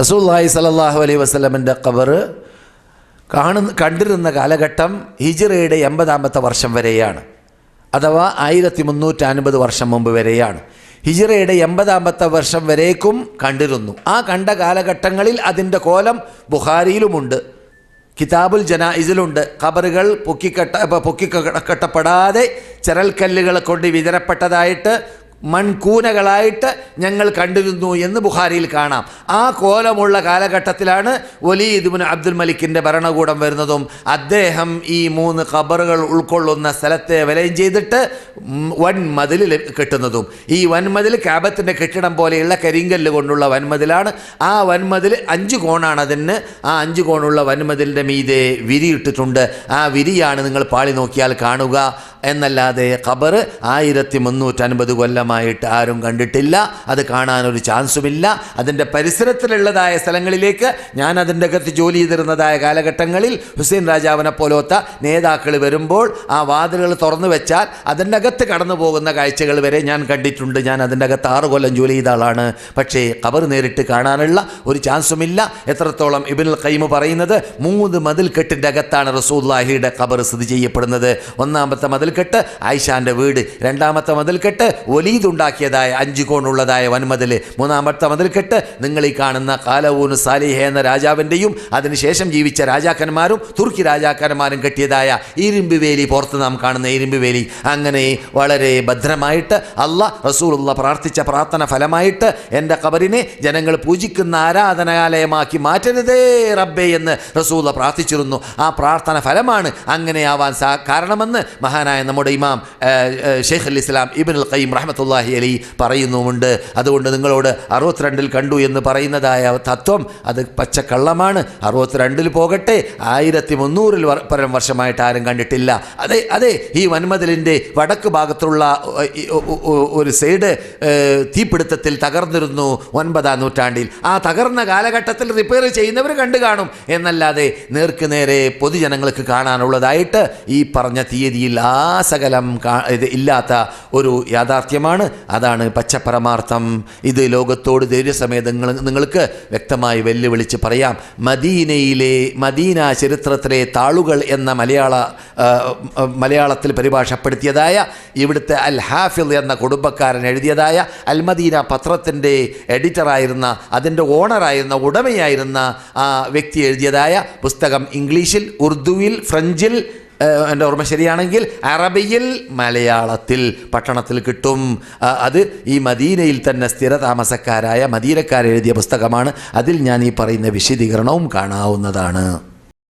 റസൂല്ലാഹി സലല്ലാഹു അലൈഹി വസ്ലമിന്റെ ഖബറ് കാണുന്ന കണ്ടിരുന്ന കാലഘട്ടം ഹിജിറയുടെ എൺപതാമത്തെ വർഷം വരെയാണ്. അഥവാ ആയിരത്തി മുന്നൂറ്റി അൻപത് വർഷം മുമ്പ് വരെയാണ്. ഹിജിറയുടെ എൺപതാമത്തെ വർഷം വരേക്കും കണ്ടിരുന്നു. ആ കണ്ട കാലഘട്ടങ്ങളിൽ അതിന്റെ കോലം ബുഹാരിയിലുമുണ്ട് കിതാബുൽ ജനായിസിലുണ്ട്. ഖബറുകൾ പൊക്കിക്കെട്ട പൊക്കി പൊക്കിക്കെട്ടപ്പെടാതെ ചിരൽക്കല്ലുകളെ കൊണ്ട് വിതരപ്പെട്ടതായിട്ട് മൺകൂനകളായിട്ട് ഞങ്ങൾ കണ്ടിരുന്നു എന്ന് ബുഹാരിയിൽ കാണാം. ആ കോലമുള്ള കാലഘട്ടത്തിലാണ് വലീദുബിൻ അബ്ദുൽ മലിക്കിന്റെ ഭരണകൂടം വരുന്നതും അദ്ദേഹം ഈ മൂന്ന് ഖബറുകൾ ഉൾക്കൊള്ളുന്ന സ്ഥലത്തെ വലയം ചെയ്തിട്ട് വൻമതിൽ കെട്ടുന്നതും. ഈ വൻമതിൽ കാബത്തിന്റെ കെട്ടിടം പോലെയുള്ള കരിങ്കല്ല് കൊണ്ടുള്ള വൻമതിലാണ്. ആ വൻമതിൽ അഞ്ച് കോണാണ് അതിന്. ആ അഞ്ച് കോണുള്ള വൻമതിലിന്റെ മീതെ വിരിയിട്ടിട്ടുണ്ട്. ആ വിരിയാണ് നിങ്ങൾ പാളി നോക്കിയാൽ കാണുക. എന്നല്ലാതെ ഖബർ ആയിരത്തി മുന്നൂറ്റൻപത് കൊല്ലമായിട്ട് ആരും കണ്ടിട്ടില്ല. അത് കാണാനൊരു ചാൻസുമില്ല. അതിന്റെ പരിസരത്തിലുള്ളതായ സ്ഥലങ്ങളിലേക്ക് ഞാൻ അതിന്റെ അകത്ത് ജോലി ചെയ്തിരുന്നതായ കാലഘട്ടങ്ങളിൽ ഹുസൈൻ രാജാവിനെ പോലത്തെ നേതാക്കൾ വരുമ്പോൾ ആ വാതിലുകൾ തുറന്നു വെച്ചാൽ അതിന്റെ അകത്ത് കടന്നു പോകുന്ന കാഴ്ചകൾ വരെ ഞാൻ കണ്ടിട്ടുണ്ട്. ഞാൻ അതിന്റെ അകത്ത് ആറ് കൊല്ലം ജോലി ചെയ്ത ആളാണ്. പക്ഷേ ഖബർ നേരിട്ട് കാണാനുള്ള ഒരു ചാൻസുമില്ല. എത്രത്തോളം ഇബിനുൽ കൈമ് പറയുന്നത് മൂന്ന് മതിൽക്കെട്ടിന്റെ അകത്താണ് റസൂല്ലാഹിയുടെ ഖബർ സ്ഥിതി ചെയ്യപ്പെടുന്നത്. ഒന്നാമത്തെ മതിൽക്കെട്ട്. ആയിഷാന്റെ വീട് രണ്ടാമത്തെ മതിൽക്കെട്ട്. ഒലീദ് ഉണ്ടാക്കിയതായ അഞ്ച് കോണുള്ളതായ വൻമതിൽ മൂന്നാമത്തെ മതിൽക്കെട്ട്. നിങ്ങൾ ഈ കാണുന്ന കാലവൂന് സാലിഹ എന്ന രാജാവിന്റെയും അതിനുശേഷം ജീവിച്ച രാജാക്കന്മാരും തുർക്കി രാജാക്കന്മാരും കെട്ടിയതായ ഇരുമ്പ് വേലി പുറത്ത് നാം കാണുന്ന ഇരുമ്പ് വേലി അങ്ങനെ വളരെ ഭദ്രമായിട്ട് അല്ല റസൂലുള്ള പ്രാർത്ഥിച്ച പ്രാർത്ഥന ഫലമായിട്ട് എന്റെ കബറിനെ ജനങ്ങൾ പൂജിക്കുന്ന ആരാധനാലയമാക്കി മാറ്റരുതേ റബ്ബേ എന്ന് റസൂല പ്രാർത്ഥിച്ചിരുന്നു. ആ പ്രാർത്ഥന ഫലമാണ് അങ്ങനെ ആവാൻ സാ കാരണമെന്ന് മഹാനായ നമ്മുടെ ഇമാം ഷെയ്ഖ് അൽ ഇസ്ലാം ഇബിൻ അൽ ഖയ്യം റഹ്മത്തുല്ലാഹി അലി പറയുന്നുമുണ്ട്. അതുകൊണ്ട് നിങ്ങളോട് അറുപത്തിരണ്ടിൽ കണ്ടു എന്ന് പറയുന്നതായ തത്വം അത് പച്ചക്കള്ളമാണ്. അറുപത്തിരണ്ടിൽ പോകട്ടെ ആയിരത്തി മുന്നൂറിൽ പരം വർഷമായിട്ട് ആരും കണ്ടിട്ടില്ല. അതെ അതെ ഈ വൻമതിലിന്റെ വടക്ക് ഭാഗത്തുള്ള ഒരു സൈഡ് തീപിടുത്തത്തിൽ തകർന്നിരുന്നു ഒൻപതാം നൂറ്റാണ്ടിൽ. ആ തകർന്ന കാലഘട്ടത്തിൽ റിപ്പയർ ചെയ്യുന്നവർ കണ്ടു കാണും. എന്നല്ലാതെ നേർക്ക് നേരെ പൊതുജനങ്ങൾക്ക് കാണാനുള്ളതായിട്ട് ഈ പറഞ്ഞ തീയതിയിൽ ആ സകലം കാ- ഇത് ഇല്ലാത്ത ഒരു യാഥാർത്ഥ്യമാണ്. അതാണ് പച്ചപരമാർത്ഥം. ഇത് ലോകത്തോട് ധൈര്യസമേതം നിങ്ങൾക്ക് വ്യക്തമായി വെല്ലുവിളിച്ച് പറയാം. മദീനയിലെ മദീന ചരിത്രത്തിലെ താളുകൾ എന്ന മലയാള ആ, ആ, മലയാളത്തിൽ പരിഭാഷപ്പെടുത്തിയതായ ഇവിടുത്തെ അൽ ഹാഫിൽ എന്ന കുടുംബക്കാരൻ എഴുതിയതായ അൽ മദീന പത്രത്തിന്റെ എഡിറ്ററായിരുന്ന അതിന്റെ ഓണറായിരുന്ന ഉടമയായിരുന്ന ആ വ്യക്തി എഴുതിയതായ പുസ്തകം ഇംഗ്ലീഷിൽ ഉറുദുവിൽ ഫ്രഞ്ചിൽ എന്റെ ഓർമ്മ ശരിയാണെങ്കിൽ അറബിയിൽ മലയാളത്തിൽ പട്ടണത്തിൽ കിട്ടും. അത് ഈ മദീനയിൽ തന്നെ സ്ഥിരതാമസക്കാരായ മദീനക്കാരെഴുതിയ പുസ്തകമാണ്. അതിൽ ഞാൻ ഈ പറയുന്ന വിശദീകരണവും കാണാവുന്നതാണ്.